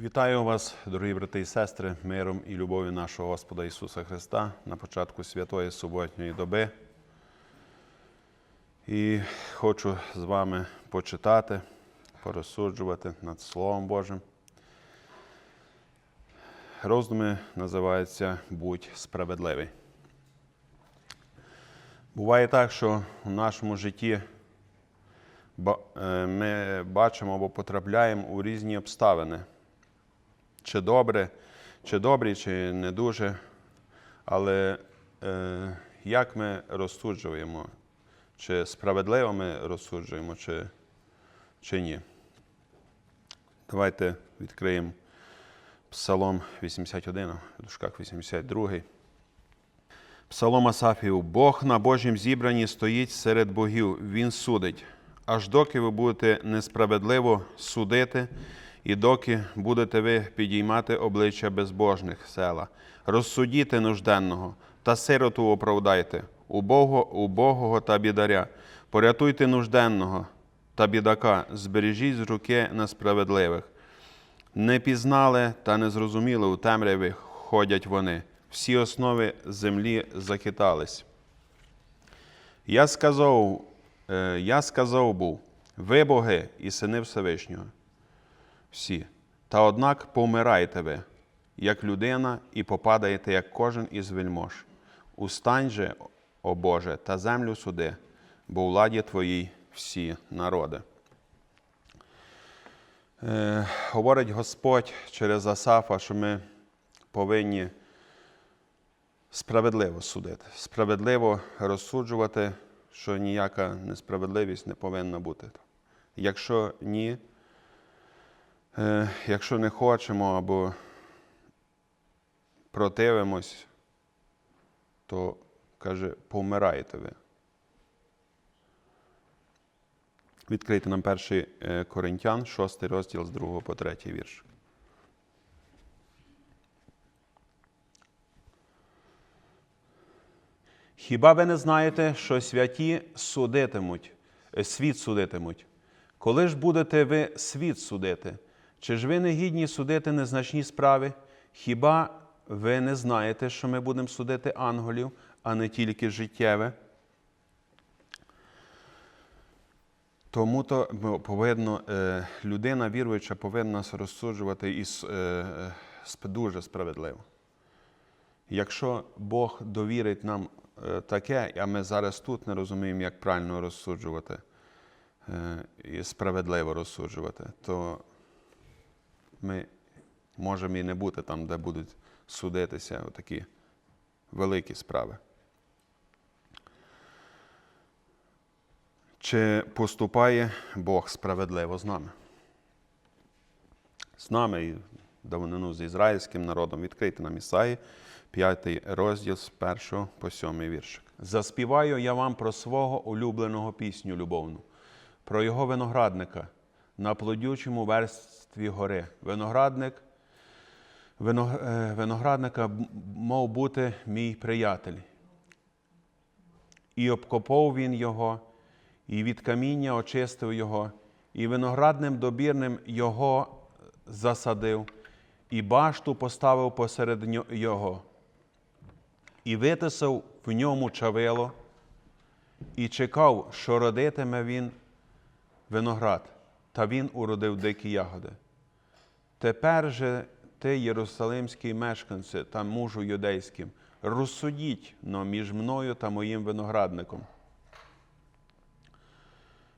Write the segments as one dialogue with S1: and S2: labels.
S1: Вітаю вас, дорогі брати і сестри, миром і любов'ю нашого Господа Ісуса Христа на початку святої суботньої доби. І хочу з вами почитати, порозсуджувати над Словом Божим. Роздуми називаються Будь справедливий. Буває так, що в нашому житті е, ми бачимо або потрапляємо у різні обставини. Чи добре, чи добрі, чи не дуже. Але е, як ми розсуджуємо, чи справедливо ми розсуджуємо, чи, чи ні. Давайте відкриємо Псалом 81, в дужках 82. Псалом Асафів. Бог на Божім зібранні стоїть серед богів, Він судить. Аж доки ви будете несправедливо судити, і доки будете ви підіймати обличчя безбожних села, розсудіте нужденного та сироту оправдайте, убого, убогого та бідаря, порятуйте нужденного та бідака, збережіть з руки несправедливих. Не пізнали та не зрозуміли у темряві ходять вони, всі основи землі захитались. Я сказав, е, я сказав був, ви боги і сини Всевишнього. Всі. Та однак помирайте ви, як людина, і попадаєте, як кожен із вельмож. Устань же, о Боже, та землю суди, бо у владі Твоїй всі народи. Е, говорить Господь через Асафа, що ми повинні справедливо судити, справедливо розсуджувати, що ніяка несправедливість не повинна бути. Якщо ні, е, якщо не хочемо або противимось, то каже, помирайте ви. Відкрийте нам перший е, Коринтян, 6 розділ з 2 по 3 вірш. Хіба ви не знаєте, що святі судитимуть, е, світ судитимуть? Коли ж будете ви світ судити? Чи ж ви не гідні судити незначні справи? Хіба ви не знаєте, що ми будемо судити ангелів, а не тільки життєве? Тому то повинно, е, людина віруюча повинна розсуджувати і е, е, дуже справедливо. Якщо Бог довірить нам таке, а ми зараз тут не розуміємо, як правильно розсуджувати і справедливо розсуджувати, то ми можемо і не бути там, де будуть судитися такі великі справи. Чи поступає Бог справедливо з нами? З нами і давнину з ізраїльським народом відкрити нам Ісаї, 5 розділ з 1 по 7 віршик. Заспіваю я вам про свого улюбленого пісню любовну, про його виноградника на плодючому верстві гори. Виноградник, вино- е, виноградника мав бути мій приятель. І обкопав він його, і від каміння очистив його, і виноградним добірним його засадив, і башту поставив посеред його, і витисав в ньому чавило, і чекав, що родитиме він виноград, та він уродив дикі ягоди. Тепер же ти, єрусалимський мешканці та мужу юдейським, розсудіть но між мною та моїм виноградником.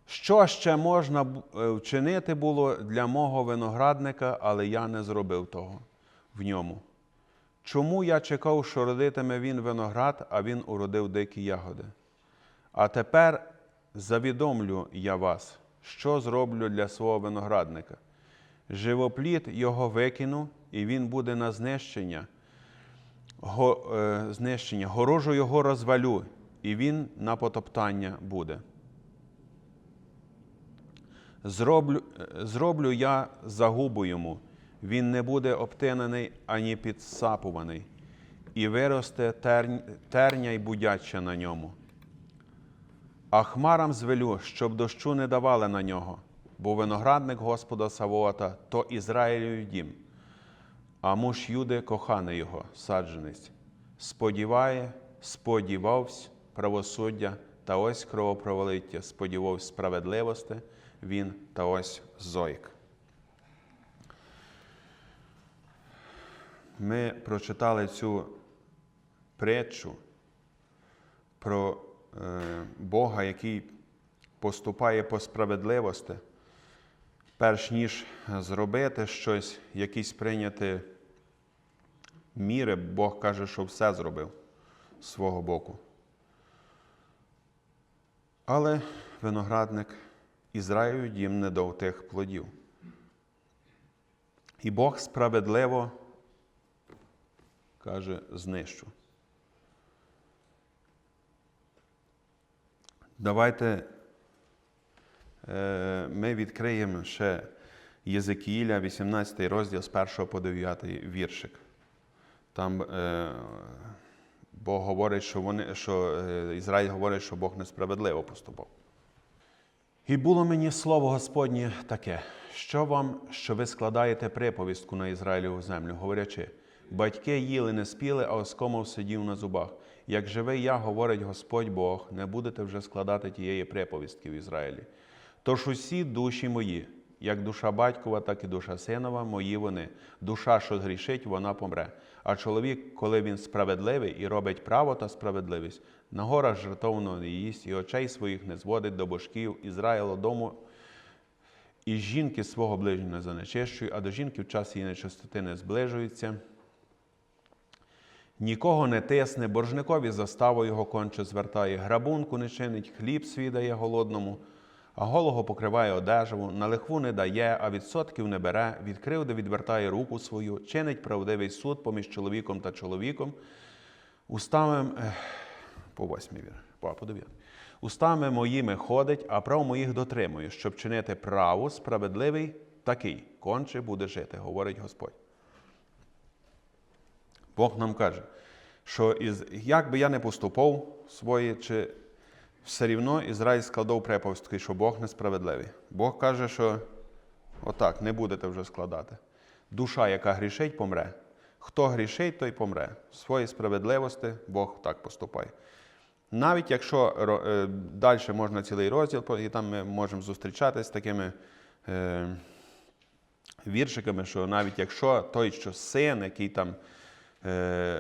S1: Що ще можна е, вчинити було для мого виноградника, але я не зробив того в ньому. Чому я чекав, що родитиме він виноград, а він уродив дикі ягоди? А тепер завідомлю я вас, що зроблю для свого виноградника. Живоплід його викину, і він буде на знищення, го, е, знищення. Горожу його розвалю, і він на потоптання буде. Зроблю, е, зроблю я загубу йому, він не буде обтинений ані підсапуваний, і виросте терня й будяча на ньому. А хмарам звелю, щоб дощу не давали на нього, бо виноградник Господа Савоата то Ізраїлю дім, А муж Юди коханий його, саджанець, сподіває, сподівавсь правосуддя, та ось кровопролиття, сподівавсь справедливості, він та ось зойк. Ми прочитали цю притчу про Бога, який поступає по справедливості, перш ніж зробити щось, якісь прийняти міри, Бог каже, що все зробив з свого боку. Але виноградник Ізраїлю їм не дав тих плодів. І Бог справедливо каже, знищу. Давайте е, ми відкриємо ще Єзекіїля, 18 розділ з 1 по 9 віршик. Там е, Бог говорить, що, вони, що е, Ізраїль говорить, що Бог несправедливо поступав. І було мені слово Господнє таке, що вам, що ви складаєте приповістку на Ізраїлеву землю, говорячи, батьки їли не спіли, а оскомов сидів на зубах. Як живий я, говорить Господь Бог, не будете вже складати тієї приповістки в Ізраїлі. Тож усі душі мої, як душа батькова, так і душа синова, мої вони. Душа, що згрішить, вона помре. А чоловік, коли він справедливий і робить право та справедливість, на горах жертовно не їсть, і очей своїх не зводить до божків Ізраїла дому, і жінки свого ближнього не занечищує, а до жінки в час її нечистоти не зближується. Нікого не тисне, боржникові заставу його конче звертає, грабунку не чинить, хліб свій дає голодному, а голого покриває одежаву, на лихву не дає, а відсотків не бере, від кривди відвертає руку свою, чинить правдивий суд поміж чоловіком та чоловіком. Устами ех, по восьмій вір, по, по. Устами моїми ходить, а прав моїх дотримує, щоб чинити право, справедливий такий, конче буде жити, говорить Господь. Бог нам каже, що із, як би я не поступав свої, чи все рівно Ізраїль складав приповістки, що Бог несправедливий. Бог каже, що отак, не будете вже складати. Душа, яка грішить, помре. Хто грішить, той помре. В своїй справедливості Бог так поступає. Навіть якщо е, далі можна цілий розділ, і там ми можемо зустрічатися з такими. Е, Віршиками, що навіть якщо той, що син, який там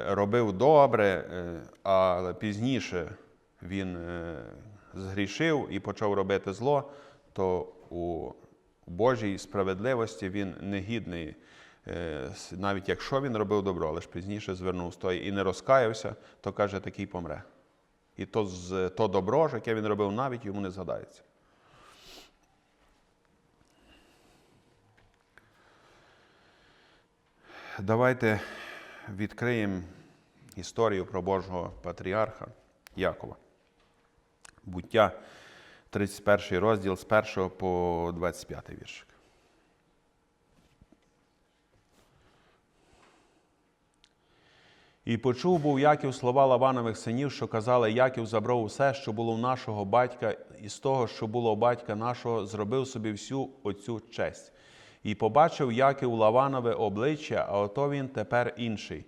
S1: робив добре, е, але пізніше він е, згрішив і почав робити зло, то у Божій справедливості він негідний, е, навіть якщо він робив добро, але ж пізніше звернув з тої і не розкаявся, то каже, такий помре. І то, то добро, яке він робив, навіть йому не згадається. Давайте відкриємо історію про Божого патріарха Якова. Буття, 31 розділ з 1 по 25 віршик. І почув був Яків слова Лаванових синів, що казали, Яків забрав усе, що було в нашого батька, і з того, що було у батька нашого, зробив собі всю оцю честь. І побачив Яків Лаванове обличчя, а ото він тепер інший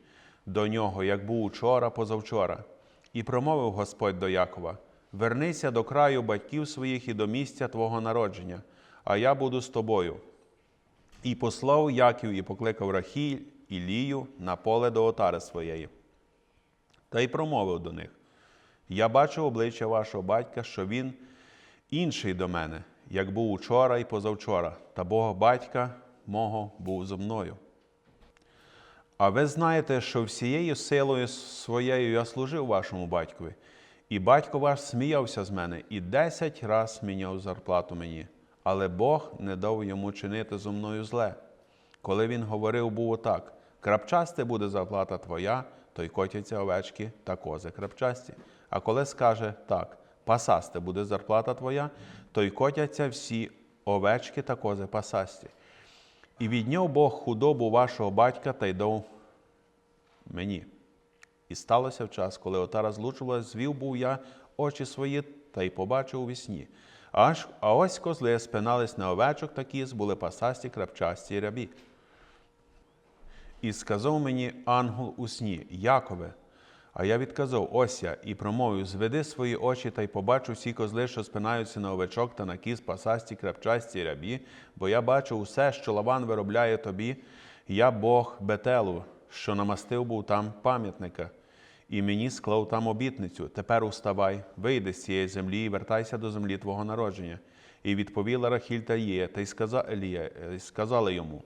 S1: до нього, як був учора, позавчора. І промовив Господь до Якова: Вернися до краю батьків своїх і до місця твого народження, а я буду з тобою. І послав Яків і покликав Рахіль і Лію на поле до отари своєї. Та й промовив до них: Я бачу обличчя вашого батька, що він інший до мене, як був учора і позавчора, та Бога батька мого був зо мною. А ви знаєте, що всією силою своєю я служив вашому батькові, і батько ваш сміявся з мене і десять раз міняв зарплату мені, але Бог не дав йому чинити зо мною зле. Коли він говорив, був отак: крапчасте буде зарплата твоя, то й котяться овечки та кози крапчасті. А коли скаже так, пасасте буде зарплата твоя, то й котяться всі овечки та кози пасасті. І відняв Бог худобу вашого батька та й дав мені. І сталося в час, коли отара злучувалась, звів був я очі свої та й побачив у вісні. Аж, а ось козли спинались на овечок та кіз, були пасасті, крапчасті рябі. І сказав мені ангел у сні, Якове. А я відказав, ось я, і промовив, зведи свої очі та й побачу всі козли, що спинаються на овечок та на кіз, пасасті, крапчасті й рябі, бо я бачу усе, що Лаван виробляє тобі. Я Бог Бетелу, що намастив був там пам'ятника, і мені склав там обітницю. Тепер уставай, вийди з цієї землі і вертайся до землі твого народження. І відповіла Рахіль та Єя, та й сказа Елія, е, сказали йому.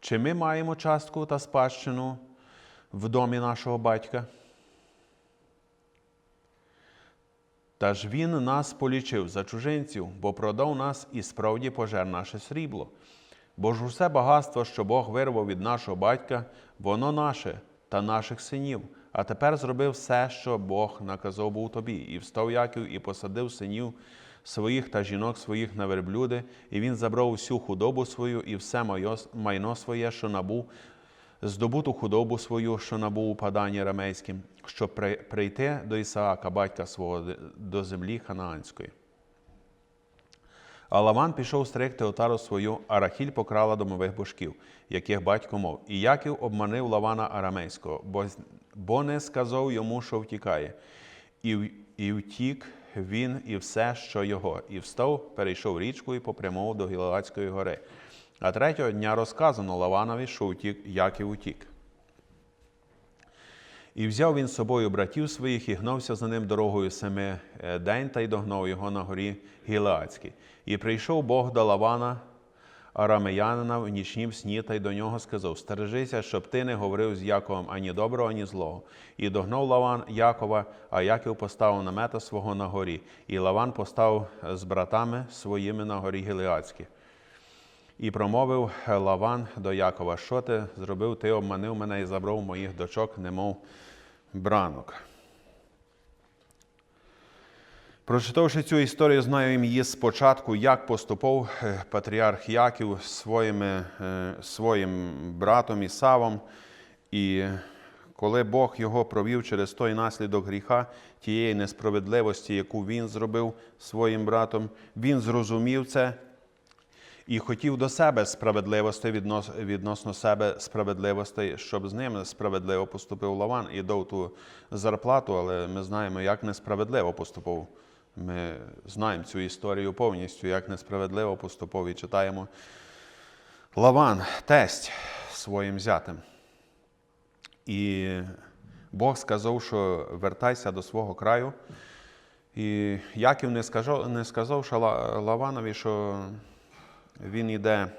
S1: Чи ми маємо частку та спадщину в домі нашого батька? Та ж він нас полічив за чужинців, бо продав нас і справді пожер наше срібло. Бо ж усе багатство, що Бог вирвав від нашого батька, воно наше та наших синів. А тепер зробив все, що Бог наказав був тобі, і встав Яків і посадив синів своїх та жінок своїх на верблюди, і він забрав усю худобу свою і все майно своє, що набув, здобуту худобу свою, що набув у паданні рамейським, щоб прийти до Ісаака, батька свого, до землі ханаанської. А Лаван пішов стригти отару свою, а Рахіль покрала домових божків, яких батько мов. І Яків обманив Лавана арамейського, бо, бо не сказав йому, що втікає. І, і втік він і все, що його, і встав, перейшов річку і попрямував до Гілеадської гори. А третього дня розказано Лаванові, що втік, Яків утік. І взяв він з собою братів своїх і гнався за ним дорогою семи е, день та й догнав його на горі Гілеадській. І прийшов Бог до Лавана, арамеянина в нічнім сні, та й до нього сказав: Стережися, щоб ти не говорив з Яковом ані доброго, ані злого. І догнав Лаван Якова, а Яків поставив намета свого на горі. І Лаван постав з братами своїми на горі Гілеадській. І промовив Лаван до Якова, що ти зробив, ти обманив мене і забрав моїх дочок, немов бранок. Прочитавши цю історію, знаю її спочатку, як поступав е, патріарх Яків своїми, е, своїм братом Ісавом. І коли Бог його провів через той наслідок гріха, тієї несправедливості, яку він зробив своїм братом, він зрозумів це і хотів до себе справедливості віднос, відносно себе справедливості, щоб з ним справедливо поступив Лаван і дав ту зарплату, але ми знаємо, як несправедливо поступив. Ми знаємо цю історію повністю, як несправедливо поступив і читаємо Лаван, тесть своїм зятем. І Бог сказав, що вертайся до свого краю. І Яків не сказав, не сказав що Лаванові, що він йде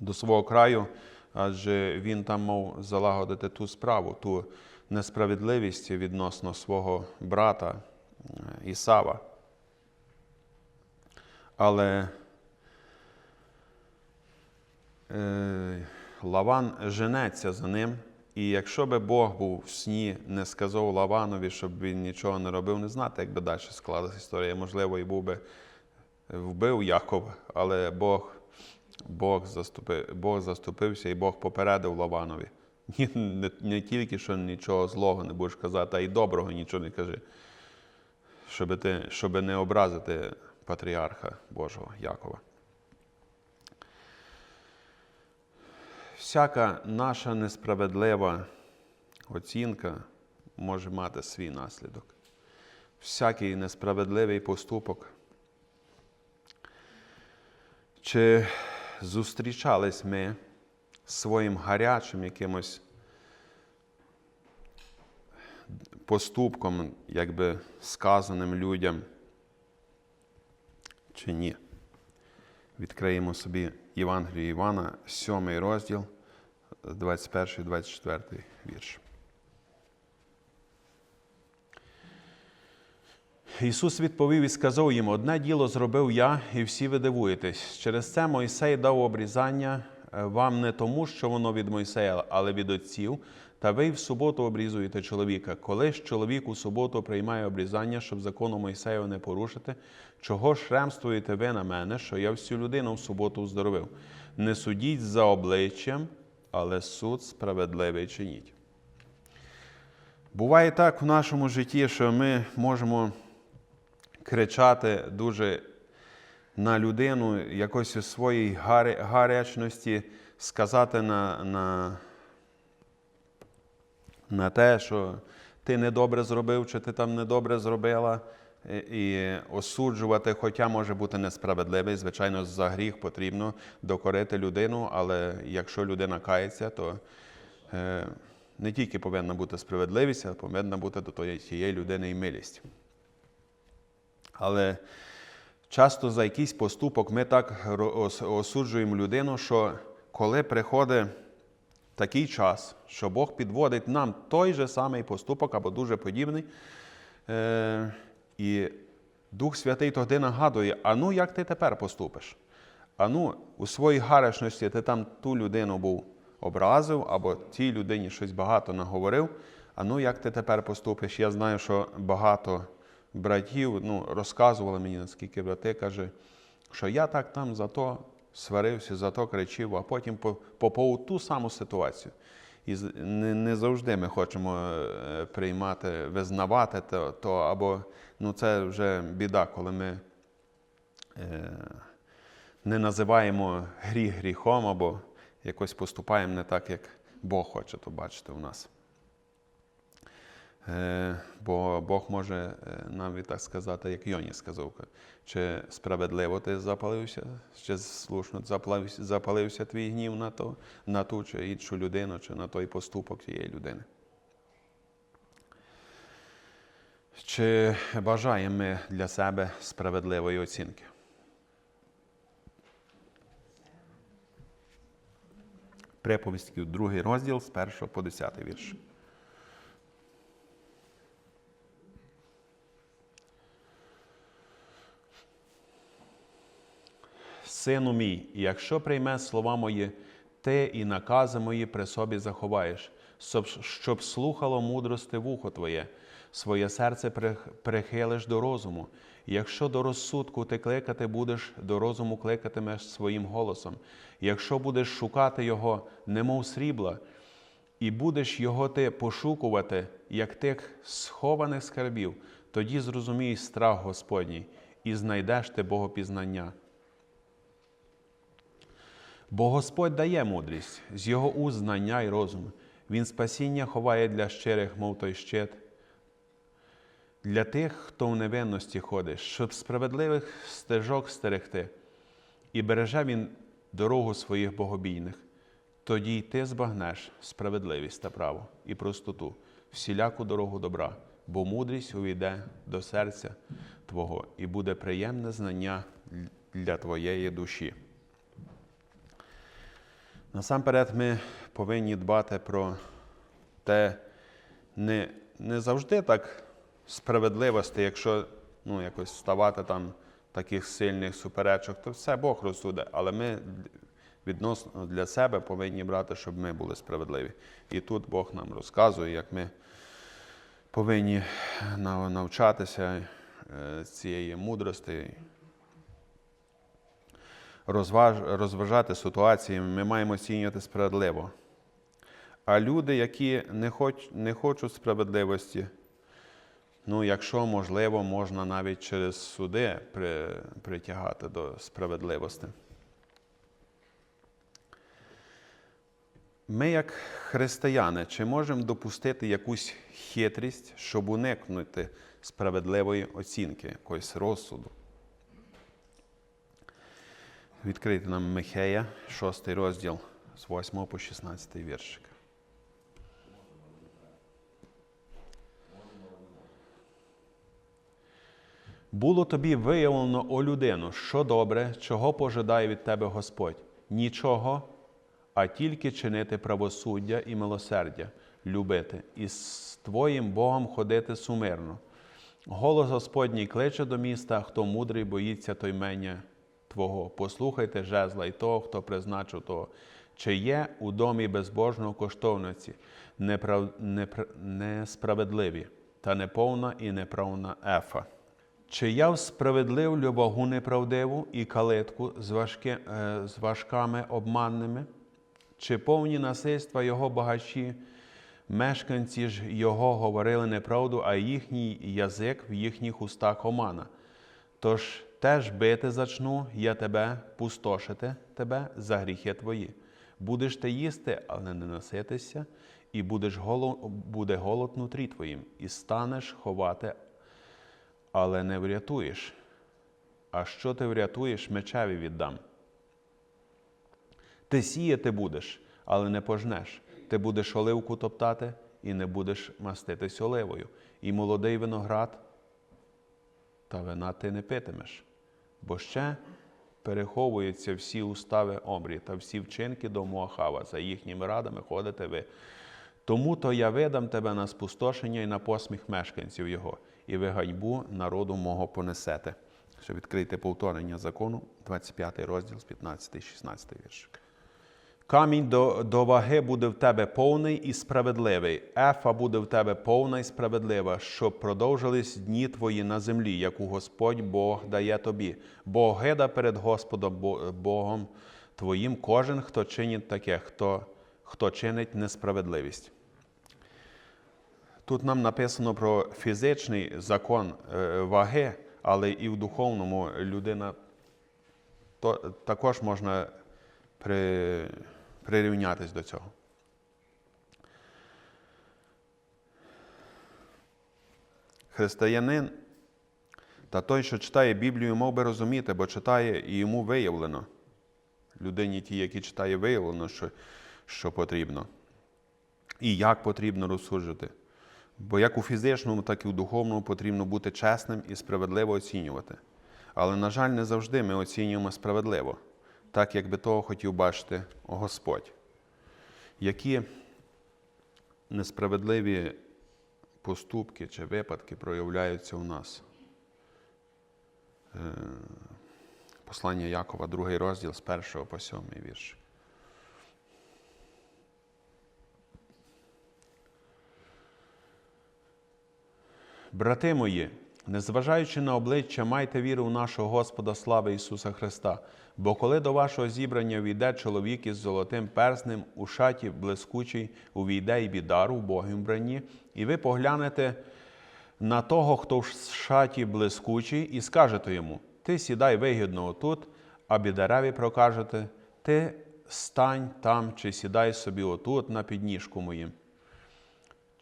S1: до свого краю, адже він там мав залагодити ту справу, ту несправедливість відносно свого брата е, Ісава. Але е, Лаван женеться за ним. І якщо би Бог був в сні, не сказав Лаванові, щоб він нічого не робив, не знати, як би далі склалася історія. Можливо, і був би вбив Якова, але Бог, Бог, заступив, Бог заступився і Бог попередив Лаванові. Ні, не, не тільки що нічого злого не будеш казати, а й доброго нічого не кажи, щоб, ти, щоб не образити патріарха Божого Якова. Всяка наша несправедлива оцінка може мати свій наслідок. Всякий несправедливий поступок. Чи зустрічались ми своїм гарячим якимось поступком, якби сказаним людям, чи ні? Відкриємо собі Євангелію Івана, 7 розділ, 21-24 вірш. Ісус відповів і сказав їм: одне діло зробив я, і всі ви дивуєтесь. Через це Мойсей дав обрізання е, вам не тому, що воно від Мойсея, але від отців. Та ви в суботу обрізуєте чоловіка. Коли ж чоловік у суботу приймає обрізання, щоб закону Мойсея не порушити, чого ж ремствуєте ви на мене, що я всю людину в суботу оздоровив? Не судіть за обличчям, але суд справедливий чиніть. Буває так в нашому житті, що ми можемо кричати дуже на людину якось у своїй гарячності, сказати на, на, на те, що ти недобре зробив, чи ти там недобре зробила, і, осуджувати, хоча може бути несправедливий. Звичайно, за гріх потрібно докорити людину, але якщо людина кається, то е, не тільки повинна бути справедливість, а повинна бути до тієї людини і милість. Але часто за якийсь поступок ми так осуджуємо людину, що коли приходить такий час, що Бог підводить нам той же самий поступок або дуже подібний, е, і Дух Святий тоді нагадує, а ну як ти тепер поступиш? А ну, у своїй гарешності ти там ту людину був образив, або тій людині щось багато наговорив. А ну як ти тепер поступиш? Я знаю, що багато братів ну, розказували мені, наскільки брати каже, що я так там за то сварився, за то кричив, а потім по- попав ту саму ситуацію. І не, не завжди ми хочемо е, приймати, визнавати то, то або ну, це вже біда, коли ми е, не називаємо гріх гріхом або якось поступаємо не так, як Бог хоче то бачити у нас. Е, Бо Бог може е, навіть так сказати, як Йоні сказав, чи справедливо ти запалився, чи слушно запалився, запалився твій гнів на, то, на ту чи іншу людину, чи на той поступок тієї людини. Чи бажаємо ми для себе справедливої оцінки? Приповістків, другий розділ з 1 по 10 вірш. Сину мій, якщо прийме слова мої, ти і накази мої при собі заховаєш, щоб, слухало мудрости вухо твоє, своє серце прих- прихилиш до розуму. Якщо до розсудку ти кликати будеш, до розуму кликатимеш своїм голосом. Якщо будеш шукати його, немов срібла, і будеш його ти пошукувати, як тих схованих скарбів, тоді зрозумієш страх Господній, і знайдеш ти Богопізнання. Бо Господь дає мудрість, з його уст знання й розум. Він спасіння ховає для щирих, мов той щит. Для тих, хто в невинності ходить, щоб справедливих стежок стерегти, і береже він дорогу своїх богобійних. Тоді й ти збагнеш справедливість та право і простоту, всіляку дорогу добра, бо мудрість увійде до серця Твого і буде приємне знання для твоєї душі. Насамперед, ми повинні дбати про те, не, не завжди так справедливості, якщо ну, якось ставати там таких сильних суперечок, то все Бог розсуде. Але ми відносно для себе повинні брати, щоб ми були справедливі. І тут Бог нам розказує, як ми повинні навчатися е, цієї мудрості розваж, розважати ситуації, ми маємо оцінювати справедливо. А люди, які не, хоч, не хочуть справедливості, ну, якщо можливо, можна навіть через суди при, притягати до справедливості. Ми, як християни, чи можемо допустити якусь хитрість, щоб уникнути справедливої оцінки, якогось розсуду? Відкрити нам Михея, 6 розділ з 8 по 16 віршик. Було тобі виявлено, о людину, що добре, чого пожидає від тебе Господь? Нічого, а тільки чинити правосуддя і милосердя, любити, і з твоїм Богом ходити сумирно. Голос Господній кличе до міста, хто мудрий боїться той мене Твого. Послухайте жезла й того, хто призначив того. Чи є у домі безбожного коштовниці, неправ... непр... несправедливі, та неповна і неправна ефа? Чи я справедливлю вагу неправдиву і калитку з, важки... е, з важками обманними? Чи повні насильства його багачі? Мешканці ж його говорили неправду, а їхній язик в їхніх устах омана. Тож теж бити зачну я тебе, пустошити тебе за гріхи твої. Будеш ти їсти, але не наситишся, і будеш голод, буде голод внутрі твоїм, і станеш ховати, але не врятуєш. А що ти врятуєш, мечеві віддам. Ти сіяти будеш, але не пожнеш. Ти будеш оливку топтати і не будеш маститись оливою. І молодий виноград, та вина ти не питимеш. Бо ще переховуються всі устави Омрі та всі вчинки дому Ахава. За їхніми радами ходите ви. Тому то я видам тебе на спустошення і на посміх мешканців його, і ви ганьбу народу мого понесете. Щоб відкрити повторення закону, 25 розділ з 15 16 віршик. Камінь до, до ваги буде в тебе повний і справедливий. Ефа буде в тебе повна і справедлива, щоб продовжились дні твої на землі, яку Господь Бог дає тобі. Бо гида перед Господом Богом твоїм кожен, хто чинить таке, хто, хто чинить несправедливість. Тут нам написано про фізичний закон е, ваги, але і в духовному людина то, також можна при, прирівнятись до цього. Християнин та той, що читає Біблію, мов би розуміти, бо читає і йому виявлено. Людині ті, які читає, виявлено, що, що потрібно. І як потрібно розсуджувати. Бо як у фізичному, так і у духовному потрібно бути чесним і справедливо оцінювати. Але, на жаль, не завжди ми оцінюємо справедливо, так як би того хотів бачити Господь. Які несправедливі поступки чи випадки проявляються у нас? Е, Послання Якова, другий розділ з 1 по 7 вірш. Брати мої, незважаючи на обличчя, майте віру в нашого Господа слави Ісуса Христа. Бо коли до вашого зібрання війде чоловік із золотим перснем у шаті блискучий, увійде й бідар у Богім бранні, і ви поглянете на того, хто в шаті блискучий, і скажете йому: Ти сідай вигідно отут, а бідареві прокажете, ти стань там чи сідай собі отут на підніжку моїм.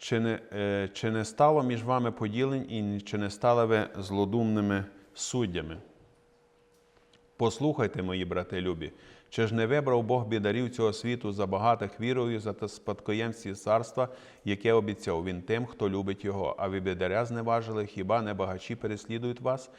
S1: Чи не, е, чи не стало між вами поділень і чи не стали ви злодумними суддями? Послухайте, мої брати любі, чи ж не вибрав Бог бідарів цього світу за багатих вірою, за спадкоємці царства, яке обіцяв він тим, хто любить його, а ви бідаря зневажили, хіба не багачі переслідують вас?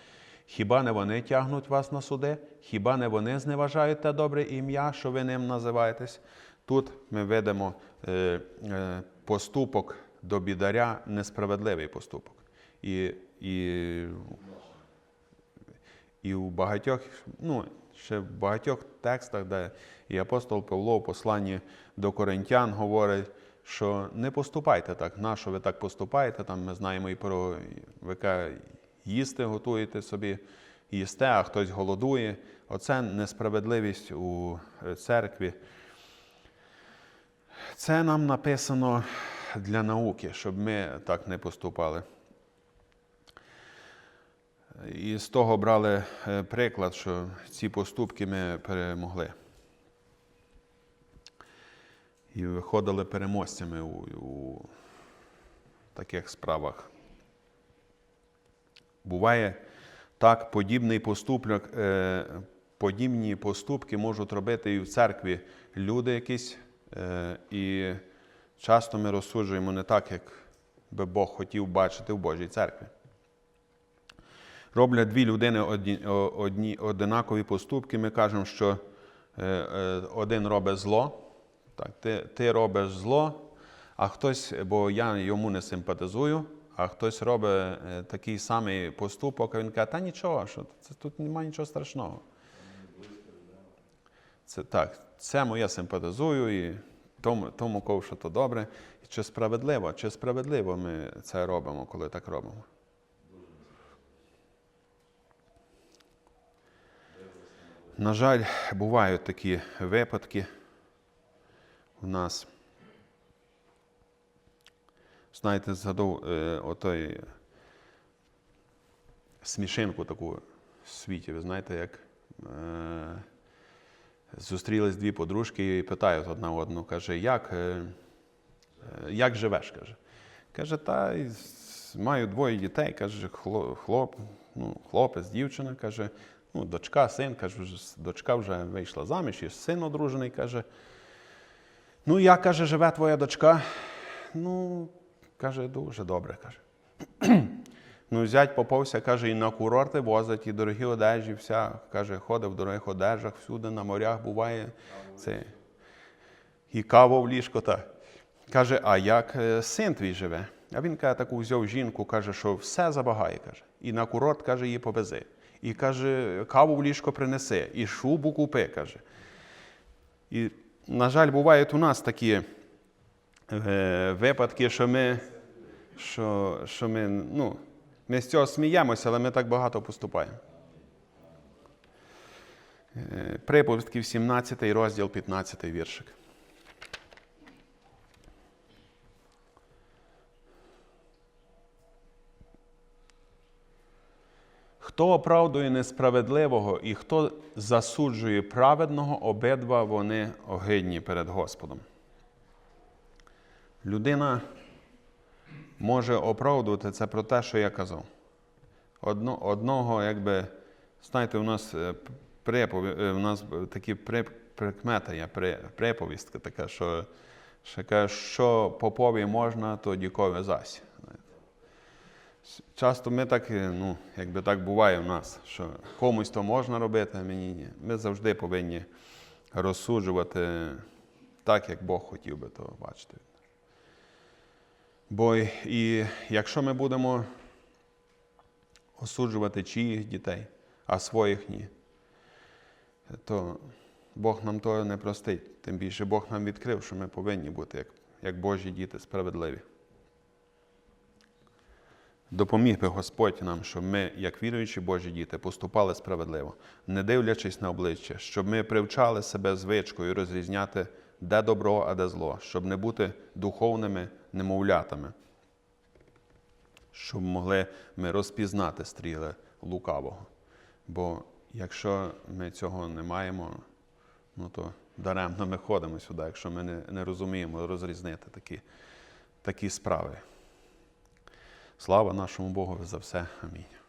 S1: Хіба не вони тягнуть вас на суди? Хіба не вони зневажають те добре ім'я, що ви ним називаєтесь? Тут ми ведемо е, е, поступок до бідаря, несправедливий поступок. І, і і у багатьох, ну, ще в багатьох текстах, де і апостол Павло в посланні до коринтян говорить, що не поступайте так. На що ви так поступаєте? Там ми знаємо і про ви їсти готуєте собі, їсте, а хтось голодує. Оце несправедливість у церкві. Це нам написано для науки, щоб ми так не поступали. І з того брали е, приклад, що ці поступки ми перемогли. І виходили переможцями у, у таких справах. Буває так, подібний поступок, е, подібні поступки можуть робити і в церкві люди якісь, е, і часто ми розсуджуємо не так, як би Бог хотів бачити в Божій церкві. Роблять дві людини одні, одні одинакові поступки. Ми кажемо, що е, е, один робить зло, так, ти, ти робиш зло, а хтось, бо я йому не симпатизую, а хтось робить е, такий самий поступок, а він каже, та нічого, що це, тут немає нічого страшного. Це так, це моє симпатизую і тому, тому ковшу то добре. І чи справедливо, чи справедливо ми це робимо, коли так робимо? На жаль, бувають такі випадки у нас. Знаєте, згадав е, отой смішинку таку в світі. Ви знаєте, як е, Зустрілись дві подружки і питають одна одну, каже, як, е, е, як живеш? каже. Каже, та маю двоє дітей, каже, хлоп, ну, хлопець, дівчина, каже, ну, дочка, син, каже, дочка вже вийшла заміж, і син одружений, каже. Ну, як каже, живе твоя дочка? Ну, каже, дуже добре, каже. Ну, зять поповся, каже, і на курорти возить, і дорогі одежі, вся, каже, ходить в дорогих одежах, всюди на морях буває. Це. І кава в ліжко, так. Каже, а як е, син твій живе? А він каже, таку взяв жінку, каже, що все забагає, каже. І на курорт, каже, її повези. І каже, каву в ліжко принеси, і шубу купи, каже. І, на жаль, бувають у нас такі е, випадки, що ми, що, що ми, ну, ми з цього сміємося, але ми так багато поступаємо. Е, Приповістків 17 розділ, 15 віршик. Хто оправдує несправедливого і хто засуджує праведного, обидва вони огидні перед Господом. Людина може оправдувати це про те, що я казав. Одно, одного, якби, знаєте, у нас е, припові, е, у нас такі при, прикмета є, при, приповістка така, що, що каже, що попові можна, то дікові зась. Часто ми так, е, ну, якби так буває у нас, що комусь то можна робити, а мені ні. Ми завжди повинні розсуджувати так, як Бог хотів би то бачити. Бо і якщо ми будемо осуджувати чиїх дітей, а своїх ні, то Бог нам того не простить. Тим більше Бог нам відкрив, що ми повинні бути як, як Божі діти справедливі. Допоміг би Господь нам, щоб ми, як віруючі Божі діти, поступали справедливо, не дивлячись на обличчя, щоб ми привчали себе звичкою розрізняти, де добро, а де зло, щоб не бути духовними немовлятами, щоб могли ми розпізнати стріли лукавого. Бо якщо ми цього не маємо, ну то даремно ми ходимо сюди, якщо ми не, не розуміємо розрізнити такі, такі справи. Слава нашому Богу за все. Амінь.